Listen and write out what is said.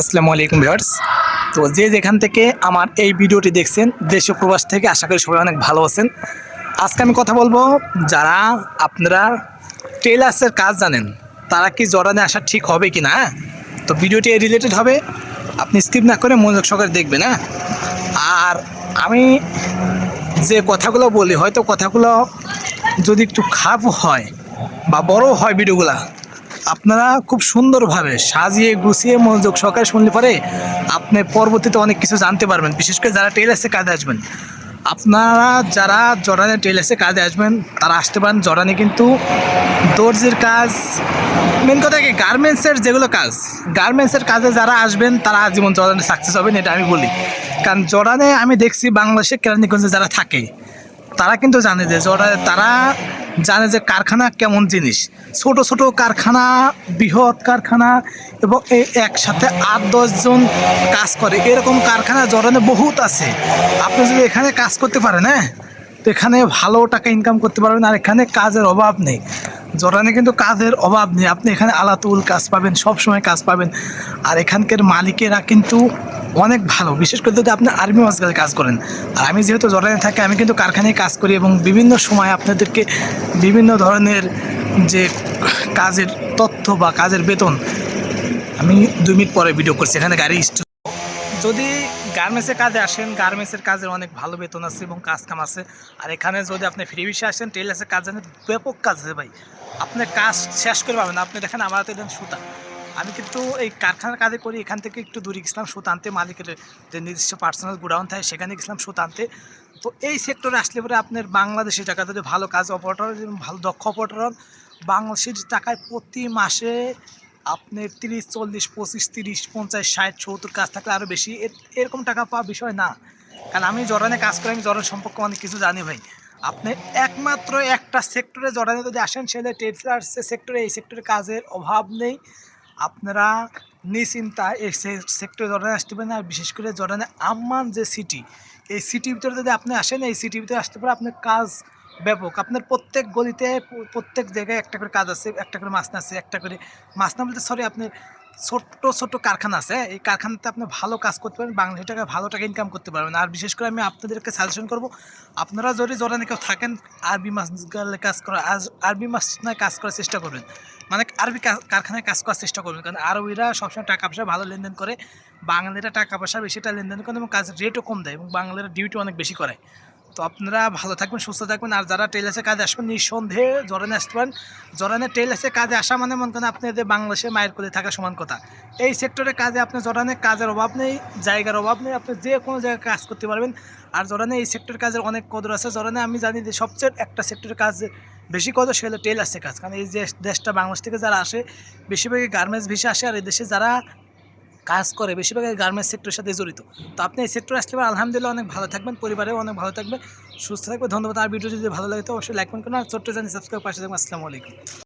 আসসালামু আলাইকুম ভিউয়ার্স। তো যে যেখান থেকে আমার এই ভিডিওটি দেখছেন, দেশ প্রবাস থেকে আশা করি সবাই অনেক ভালো আছেন। আজকে আমি কথা বলব যারা আপনারা টেলার্সের কাজ জানেন, তারা কি জড়ানে আসা ঠিক হবে কি না হ্যাঁ? তো ভিডিওটি রিলেটেড হবে, আপনি স্কিপ না করে মনোযোগ সহকারে দেখবেন হ্যাঁ? আর আমি যে কথাগুলো বলি, হয়তো কথাগুলো যদি একটু খারাপ হয় বা বড় হয় ভিডিওগুলা আপনারা খুব সুন্দরভাবে সাজিয়ে গুছিয়ে মনোযোগ সহকারে শুনলে পরে আপনি পরবর্তীতে অনেক কিছু জানতে পারবেন। বিশেষ করে যারা টেলার্সে কাজে আসবেন, আপনারা যারা জর্ডানে টেলার্সে কাজে আসবেন, তারা আসতে পারেন। জর্ডানে কিন্তু দর্জির কাজ মেন কথা কি গার্মেন্টসের যেগুলো কাজ গার্মেন্টসের কাজে যারা আসবেন, তারা আজীবন জর্ডানে সাকসেস হবেন, এটা আমি বলি। কারণ জর্ডানে আমি দেখছি বাংলাদেশে কেরানীগঞ্জে যারা থাকে, তারা কিন্তু জানে যে জর্ডানে তারা জানে যে কারখানা কেমন জিনিস। ছোট ছোট কারখানা, বৃহৎ কারখানা এবং এই একসাথে আট দশজন কাজ করে। এরকম কারখানা জরানে বহুত আছে। আপনি যদি এখানে কাজ করতে পারেন হ্যাঁ? তো এখানে ভালো টাকা ইনকাম করতে পারবেন আর এখানে কাজের অভাব নেই। জরানে কিন্তু কাজের অভাব নেই। আপনি এখানে আলাতুল কাজ পাবেন সব সময় কাজ পাবেন। আর এখানকার মালিকেরা কিন্তু অনেক ভালো। বিশেষ করে যদি আপনি আর্মি হসপিটালে কাজ করেন। আর আমি যেহেতু জরানে থাকি, আমি কিন্তু কারখানায় কাজ করি এবং বিভিন্ন সময় আপনাদেরকে বিভিন্ন ধরনের যে কাজের তথ্য বা কাজের বেতন আমি দুই মিনিট পরে ভিডিও করছি। এখানে গাড়ি যদি গার্মেন্টসের কাজে আসেন, গার্মেন্টসের কাজের অনেক ভালো বেতন আছে এবং কাজ কাম আছে। আর এখানে যদি আপনি ফ্রি বিষয়ে আসেন টেলার্সের কাজ ব্যাপক কাজ আছে ভাই। আপনি কাজ শেষ করে পাবেন। আপনি দেখেন, আমার হাতে দেন সুতা। আমি কিন্তু এই কারখানার কাজে করি, এখান থেকে একটু দূরে গেছিলাম, সুতা আনতে। মালিকের যে নির্দিষ্ট পার্সোনাল গোডাউন থাকে, সেখানে গেছিলাম সুতা আনতে। তো এই সেক্টরে আসলে পরে আপনার বাংলাদেশি টাকা যদি ভালো কাজ অপারেটর ভালো দক্ষ অপারেটর বাংলাদেশের টাকায় প্রতি মাসে আপনি তিরিশ, চল্লিশ, পঁচিশ, তিরিশ, পঞ্চাশ, ষাট, সত্তর কাজ থাকলে আরও বেশি। এরকম টাকা পাওয়া বিষয় না। কারণ আমি জরানে কাজ করি, আমি জরান সম্পর্কে অনেক কিছু জানি ভাই। আপনি একমাত্র একটা সেক্টরে জরানে যদি আসেন সেটা টেলার্সের সেক্টরে, এই সেক্টরে কাজের অভাব নেই। আপনারা নিশ্চিন্তা এই সেক্টরে জরানে আসতে পারেন। আর বিশেষ করে জরানে আম্মান যে সিটি এই সিটির ভিতরে যদি আপনি আসেন, এই সিটির ভিতরে আসতে পারে, আপনার কাজ ব্যাপক। আপনার প্রত্যেক গলিতে, প্রত্যেক জায়গায় একটা করে কাজ আছে, একটা করে মাছ আছে, একটা করে মাছ না বলতে সরি আপনার ছোট্ট ছোট্ট কারখানা আছে। এই কারখানাতে আপনি ভালো কাজ করতে পারবেন, বাংলাদেশ টাকা ভালো টাকা ইনকাম করতে পারবেন। আর বিশেষ করে আমি আপনাদেরকে সাজেশন করব, আপনারা যদি জরানে কেউ থাকেন, আরবি মাছ গালে কাজ করা আরবি মাছ নয় কাজ করার চেষ্টা করবেন। মানে আরবি কারখানায় কাজ করার চেষ্টা করবেন। কারণ আরবিরা সবসময় টাকা পয়সা ভালো লেনদেন করে বাঙালিরা টাকা পয়সা বেশিটা লেনদেন করে এবং কাজের রেটও কম দেয় এবং বাঙালিরা ডিউটি অনেক বেশি করে। তো আপনারা ভালো থাকবেন, সুস্থ থাকবেন। আর যারা টেলার্সের কাজে আসবেন, নিঃসন্দেহে জরানে আসবেন জরানে টেলার্সের কাজে আসা মানে মনে করেন আপনাদের বাংলাদেশে মায়ের কোলে থাকা সমান কথা। এই সেক্টরে কাজে আপনি জরানে কাজের অভাব নেই, জায়গার অভাব নেই। আপনি যে কোনো জায়গায় কাজ করতে পারবেন। আর জরানে এই সেক্টর কাজের অনেক কদর আছে। জরানে আমি জানি যে সবচেয়ে একটা সেক্টরের কাজ বেশি কদর সে হলো টেলার্সের কাজ। কারণ এই যে দেশটা বাংলাদেশ থেকে যারা আসে, বেশিরভাগই গার্মেন্টস ভিসে আসে। আর এই দেশে যারা কাজ করে, বেশিরভাগ গার্মেন্টস সেক্টরের সাথে জড়িত। তো আপনি এই সেক্টরে আসলে আলহামদুলিল্লাহ অনেক ভালো থাকবেন, পরিবারেও অনেক ভালো থাকবে সুস্থ থাকবে ধন্যবাদ। আর ভিডিও যদি ভালো লাগে তো অবশ্যই লাইক করুন। আর ছোট্ট জানি সাবস্ক্রাইব পাশে থাকবেন। আসসালামু আলাইকুম।